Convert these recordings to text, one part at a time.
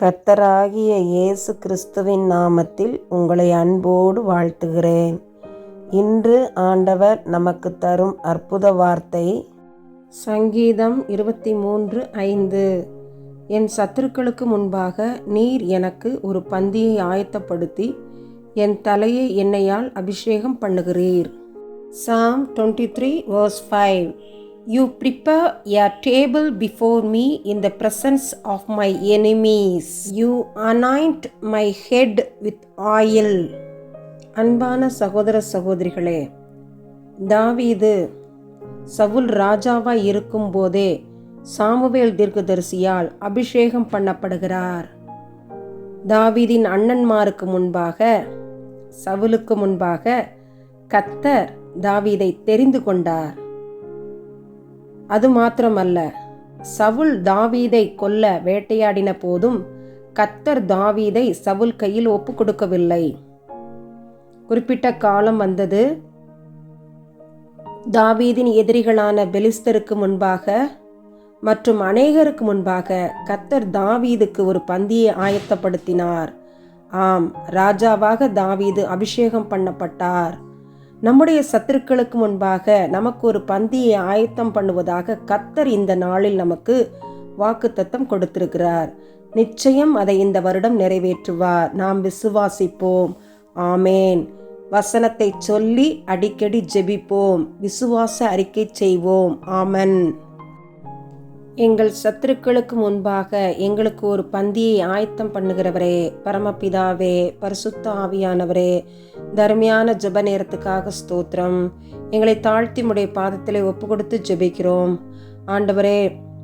கர்த்தராகிய இயேசு கிறிஸ்துவின் நாமத்தில் உங்களை அன்போடு வாழ்த்துகிறேன். இன்று ஆண்டவர் நமக்கு தரும் அற்புத வார்த்தை சங்கீதம் இருபத்தி மூன்று ஐந்து. என் சத்துருக்களுக்கு முன்பாக நீர் எனக்கு ஒரு பந்தியை ஆயத்தப்படுத்தி என் தலையை எண்ணெயால் அபிஷேகம் பண்ணுகிறீர். Psalm twenty three verse five. You prepare a table before me in the presence of my enemies you anoint my head with oil அன்பான சகோதர சகோதரிகளே தாவீது சவுல் ராஜாவாக இருக்கும்போதே சாமுவேல் தீர்க்கதரிசியால் அபிஷேகம் பண்ணப்படுகிறார். தாவீதின் அண்ணன்மாருக்கு முன்பாக சவுலுக்கு முன்பாக கத்தர் தாவீதை தெரிந்து கொண்டார். அது மாத்திரமல்ல சவுல் தாவீதை கொல்ல வேட்டையாடின போதும் கத்தர் தாவீதை சவுல் கையில் ஒப்பு கொடுக்கவில்லை குறிப்பிட்ட காலம் வந்தது. தாவீதின் எதிரிகளான பெலிஸ்தருக்கு முன்பாக மற்றும் அநேகருக்கு முன்பாக கத்தர் தாவீதுக்கு ஒரு பந்தியை ஆயத்தப்படுத்தினார். ஆம் ராஜாவாக தாவீது அபிஷேகம் பண்ணப்பட்டார். நம்முடைய சத்துருக்களுக்கு முன்பாக நமக்கு ஒரு பந்தியை ஆயத்தம் பண்ணுவதாக கத்தர் இந்த நாளில் நமக்கு வாக்குத்தத்தம் கொடுத்திருக்கிறார். நிச்சயம் அதை இந்த வருடம் நிறைவேற்றுவார். நாம் விசுவாசிப்போம். ஆமேன். வசனத்தை சொல்லி அடிக்கடி ஜெபிப்போம். விசுவாச அறிக்கை செய்வோம். ஆமன். எங்கள் சத்துருக்களுக்கு முன்பாக எங்களுக்கு ஒரு பந்தியை ஆயத்தம் பண்ணுகிறவரே பரமபிதாவே பரிசுத்த ஆவியானவரே தர்மியான ஜெப நேரத்துக்காக ஸ்தோத்திரம். எங்களை தாழ்த்தி முடைய பாதத்திலே ஒப்பு கொடுத்து ஜெபிக்கிறோம். ஆண்டவரே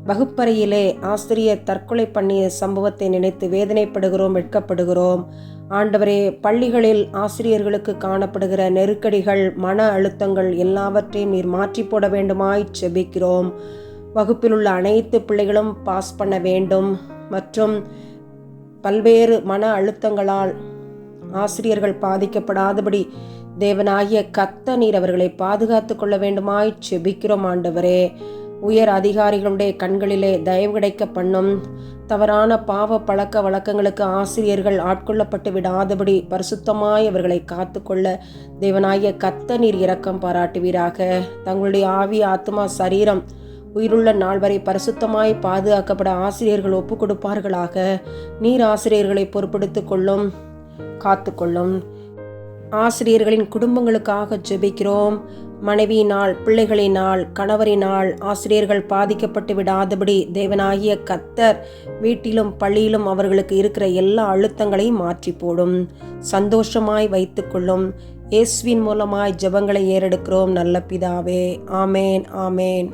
வகுப்பறையிலே ஆசிரியர் தற்கொலை பண்ணிய சம்பவத்தை நினைத்து வேதனைப்படுகிறோம் வெட்கப்படுகிறோம். ஆண்டவரே பள்ளிகளில் ஆசிரியர்களுக்கு காணப்படுகிற நெருக்கடிகள் மன அழுத்தங்கள் எல்லாவற்றையும் நீர் மாற்றி போட வேண்டுமாய் செபிக்கிறோம் வகுப்பில் உள்ள அனைத்து பிள்ளைகளும் பாஸ் பண்ண வேண்டும். மற்றும் பல்வேறு மன அழுத்தங்களால் ஆசிரியர்கள் பாதிக்கப்படாதபடி தேவனாகிய கத்த நீர் அவர்களை பாதுகாத்து கொள்ள வேண்டுமாய் செபிக்கிறோம் ஆண்டவரே. உயர் அதிகாரிகளுடைய கண்களிலே தயவு கிடைக்க பண்ணும். தவறான பாவ பழக்க வழக்கங்களுக்கு ஆசிரியர்கள் ஆட்கொள்ளப்பட்டு விடாதபடி பரிசுத்தமாய் அவர்களை காத்துக்கொள்ள தேவனாகிய கத்த நீர் இரக்கம் பாராட்டுவீராக. தங்களுடைய ஆவி ஆத்மா சரீரம் உயிருள்ள நாள் வரை பரிசுத்தமாய் பாதுகாக்கப்பட ஆசிரியர்கள் ஒப்புக்கொடுப்பார்களாக நீர் ஆசிரியர்களை பொறுப்படுத்திக் கொள்ளும் காத்துக்கொள்ளும் ஆசிரியர்களின் குடும்பங்களுக்காக ஜெபிக்கிறோம். மனைவியினால் பிள்ளைகளினால் கணவரினால் ஆசிரியர்கள் பாதிக்கப்பட்டு விடாதபடி தேவனாகிய கத்தர் வீட்டிலும் பள்ளியிலும் அவர்களுக்கு இருக்கிற எல்லா அழுத்தங்களையும் மாற்றி போடும். சந்தோஷமாய் வைத்துக்கொள்ளும் இயேசுவின் மூலமாய் ஜெபங்களை ஏறெடுக்கிறோம். நல்ல பிதாவே. ஆமேன் ஆமேன்.